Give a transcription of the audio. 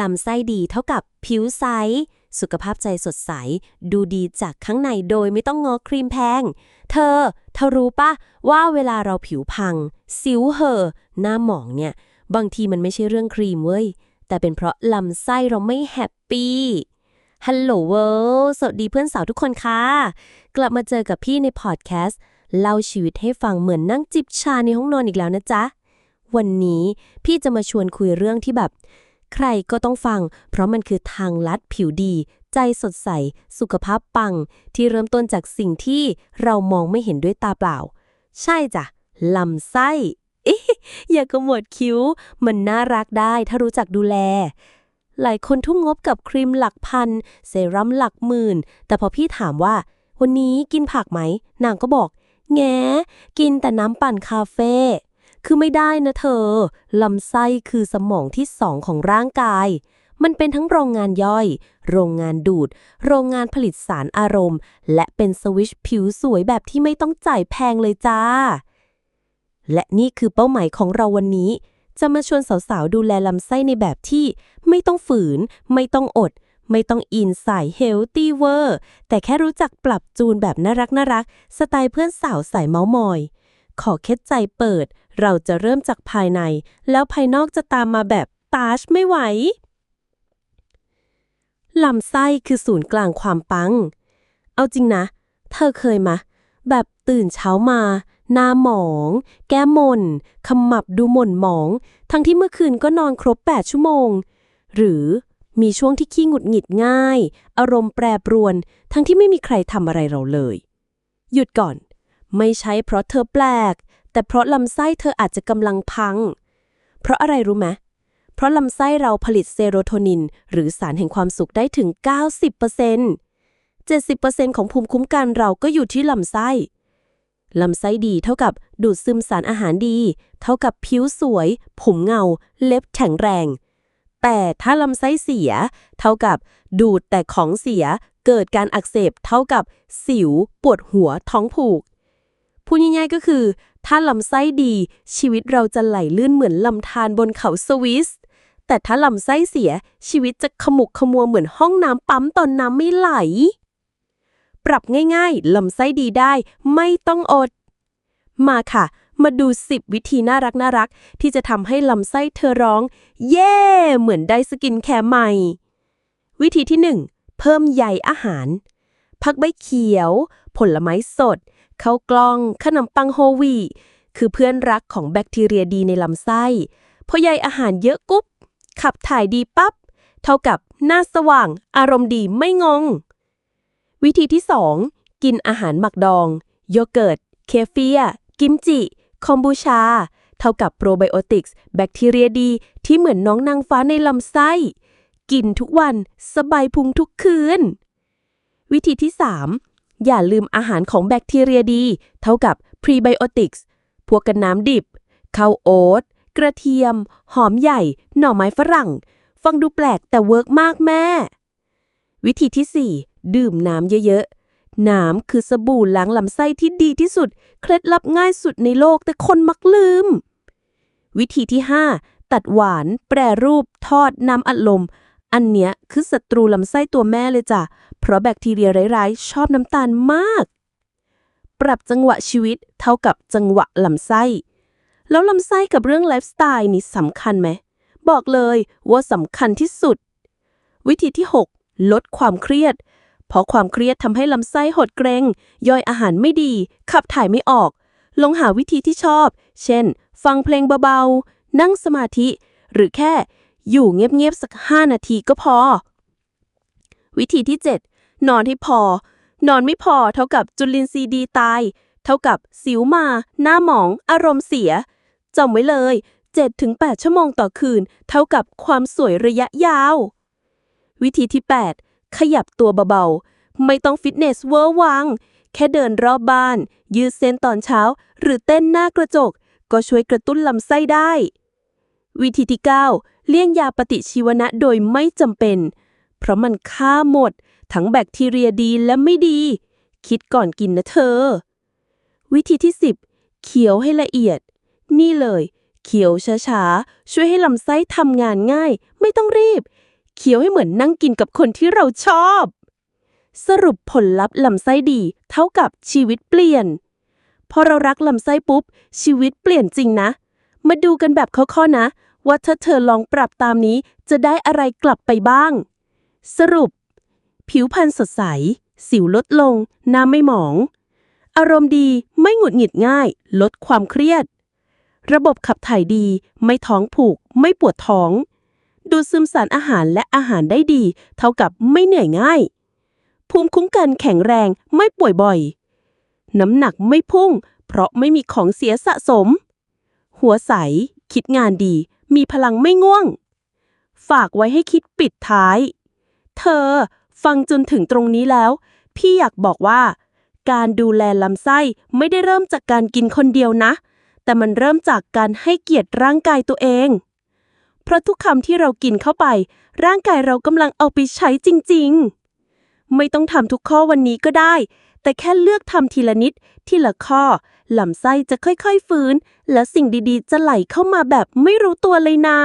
ลำไส้ดีเท่ากับผิวใส สุขภาพใจสดใส ดูดีจากข้างในโดยไม่ต้องงอครีมแพง เธอ เธอรู้ปะว่าเวลาเราผิวพัง สิวเห่อหน้าหมองเนี่ย บางทีมันไม่ใช่เรื่องครีมเว้ย แต่เป็นเพราะลำไส้เราไม่แฮปปี้ฮัลโหลเวิลด์สวัสดีเพื่อนสาวทุกคนค่ะ กลับมาเจอกับพี่ในพอดแคสต์เล่าชีวิตให้ฟังเหมือนนั่งจิบชาในห้องนอนอีกแล้วนะจ๊ะ วันนี้พี่จะมาชวนคุยเรื่องที่แบบ ใครก็ต้องฟัง เพราะมันคือทางลัดผิวดี ใจสดใส สุขภาพปัง ที่เริ่มต้นจากสิ่งที่เรามองไม่เห็นด้วยตาเปล่า ใช่จ้ะลำไส้เอ๊อย่ากระหมดคิ้ว มันน่ารักได้ถ้ารู้จักดูแล หลายคนทุ่มงบกับครีมหลักพัน เซรั่มหลักหมื่น แต่พอพี่ถามว่า วันนี้กินผักไหม นางก็บอก แงกินแต่น้ำปั่นคาเฟ่ คือไม่ได้นะเธอ ลำไส้คือสมองที่สองของร่างกาย มันเป็นทั้งโรงงานย่อย โรงงานดูด โรงงานผลิตสารอารมณ์ และเป็นสวิชผิวสวยแบบที่ไม่ต้องจ่ายแพงเลยจ้า และนี่คือเป้าหมายของเราวันนี้ จะมาชวนสาวๆ ดูแลลำไส้ในแบบที่ ไม่ต้องฝืน ไม่ต้องอดไม่ต้องอินใส่เฮลตี้เวอร์ แต่แค่รู้จักปรับจูนแบบน่ารักน่ารัก สไตล์เพื่อนสาวใส่เมาส์มอย ขอแค่ใจเปิด เราจะเริ่มจากภายใน แล้วภายนอกจะตามมาแบบตาชไม่ไหว ลำไส้คือศูนย์กลางความปัง เอาจริงนะ เธอเคยมะ แบบตื่นเช้ามา หน้าหมอง แก้มมนขมับดูหม่นหมอง ทั้งที่เมื่อคืนก็นอนครบ 8 ชั่วโมง หรือมีช่วงที่ขี้หงุดหงิดง่าย อารมณ์แปรปรวน ทั้งที่ไม่มีใครทำอะไรเราเลย หยุดก่อน ไม่ใช่เพราะเธอแปลก แต่เพราะลำไส้เธออาจจะกำลังพัง เพราะอะไรรู้ไหมเพราะลำไส้เราผลิตเซโรโทนิน หรือสารแห่งความสุขได้ถึง 90% 70%ของภูมิคุ้มกันเราก็อยู่ที่ลำไส้ ลำไส้ดีเท่ากับดูดซึมสารอาหารดี เท่ากับผิวสวย ผมเงา เล็บแข็งแรง แต่ถ้าลำไส้เสีย เท่ากับดูดแต่ของเสีย เกิดการอักเสบ เท่ากับสิว ปวดหัว ท้องผูก พูดง่ายๆก็คือ ถ้าลำไส้ดี ชีวิตเราจะไหลลื่นเหมือนลำธารบนเขาสวิส แต่ถ้าลำไส้เสียชีวิตจะขมุกขมัวเหมือนห้องน้ำปั๊มตอนน้ำไม่ไหล ปรับง่ายๆลำไส้ดีได้ไม่ต้องอด มาค่ะ มาดู 10 วิธีน่ารักน่ารักๆที่จะทำให้ลำไส้เธอร้อง เย่เหมือนได้สกินแคร์ใหม่ วิธีที่ 1 เพิ่มใยอาหารผักใบเขียว ผลไม้สด ข้าวกล้อง ขนมปังโฮวี คือเพื่อนรักของแบคทีเรียดีในลำไส้พอใยอาหารเยอะกุ๊บ ขับถ่ายดีปับ๊บ เท่ากับหน้าสว่าง อารมณ์ดีไม่งง วิธีที่ 2 กินอาหารหมักดอง โยเกิร์ต เคเฟีย กิมจิ คอมบูชา เท่ากับโปรไบโอติกส์แบคทีเรียดี ที่เหมือนน้องนางฟ้าในลำไส้ กินทุกวัน สบายพุงทุกคืน วิธีที่ 3 อย่าลืมอาหารของแบคทีเรียดี เท่ากับพรีไบโอติกส์พวกกันน้ำดิบข้าวโอ๊ตกระเทียม หอมใหญ่ หน่อไม้ฝรั่ง ฟังดูแปลกแต่เวิร์กมากแม่ วิธีที่ 4 ดื่มน้ำเยอะๆ น้ำคือสบู่ล้างลำไส้ที่ดีที่สุด เคล็ดลับง่ายสุดในโลกแต่คนมักลืม วิธีที่ 5 ตัดหวาน แปรรูป ทอดน้ำอัดลม อันเนี้ยคือศัตรูลำไส้ตัวแม่เลยจ้ะ เพราะแบคทีเรียร้ายๆ ชอบน้ำตาลมาก ปรับจังหวะชีวิตเท่ากับจังหวะลำไส้ แล้วลำไส้กับเรื่องไลฟ์สไตล์นี่สำคัญไหม บอกเลยว่าสำคัญที่สุด วิธีที่ 6 ลดความเครียด เพราะความเครียดทำให้ลำไส้หดเกรง ย่อยอาหารไม่ดี ขับถ่ายไม่ออก ลองหาวิธีที่ชอบ เช่น ฟังเพลงเบาๆ นั่งสมาธิ หรือแค่ อยู่เงียบๆสัก 5 นาทีก็พอ วิธีที่ 7 นอนให้พอ นอนไม่พอเท่ากับจุลินทรีย์ดีตาย เท่ากับสิวมา หน้าหมอง อารมณ์เสียจำไว้เลย 7-8 ชั่วโมงต่อคืน เท่ากับความสวยระยะยาว วิธีที่ 8 ขยับตัวเบาๆ ไม่ต้องฟิตเนสเวอร์วัง แค่เดินรอบบ้าน ยืดเส้นตอนเช้า หรือเต้นหน้ากระจก ก็ช่วยกระตุ้นลำไส้ได้ วิธีที่ 9 เลี่ยงยาปฏิชีวนะโดยไม่จำเป็น เพราะมันฆ่าหมด ทั้งแบคทีเรียดีและไม่ดี คิดก่อนกินนะเธอ วิธีที่ 10เคี้ยวให้ละเอียด นี่เลยเคี้ยวช้าๆ ช่วยให้ลำไส้ทำงานง่าย ไม่ต้องรีบเคี้ยวให้เหมือนนั่งกินกับคนที่เราชอบ สรุปผลลัพธ์ลำไส้ดีเท่ากับชีวิตเปลี่ยน พอเรารักลำไส้ปุ๊บ ชีวิตเปลี่ยนจริงนะมาดูกันแบบข้อๆนะ ว่าถ้าเธอลองปรับตามนี้จะได้อะไรกลับไปบ้าง สรุป ผิวพรรณสดใส สิวลดลง หน้าไม่หมอง อารมณ์ดีไม่หงุดหงิดง่าย ลดความเครียด ระบบขับถ่ายดี ไม่ท้องผูก ไม่ปวดท้อง ดูดซึมสารอาหารและอาหารได้ดี เท่ากับไม่เหนื่อยง่าย ภูมิคุ้มกันแข็งแรงไม่ป่วยบ่อย น้ำหนักไม่พุ่ง เพราะไม่มีของเสียสะสม หัวใส คิดงานดี มีพลังไม่ง่วง ฝากไว้ให้คิดปิดท้าย เธอ ฟังจนถึงตรงนี้แล้ว พี่อยากบอกว่า การดูแลลำไส้ไม่ได้เริ่มจากการกินคนเดียวนะ แต่มันเริ่มจากการให้เกียรติร่างกายตัวเอง เพราะทุกคำที่เรากินเข้าไป ร่างกายเรากำลังเอาไปใช้จริง ๆ ไม่ต้องทำทุกข้อวันนี้ก็ได้ แต่แค่เลือกทำทีละนิด ทีละข้อ ลำไส้จะค่อยๆฟื้น และสิ่งดีๆ จะไหลเข้ามาแบบไม่รู้ตัวเลยนะ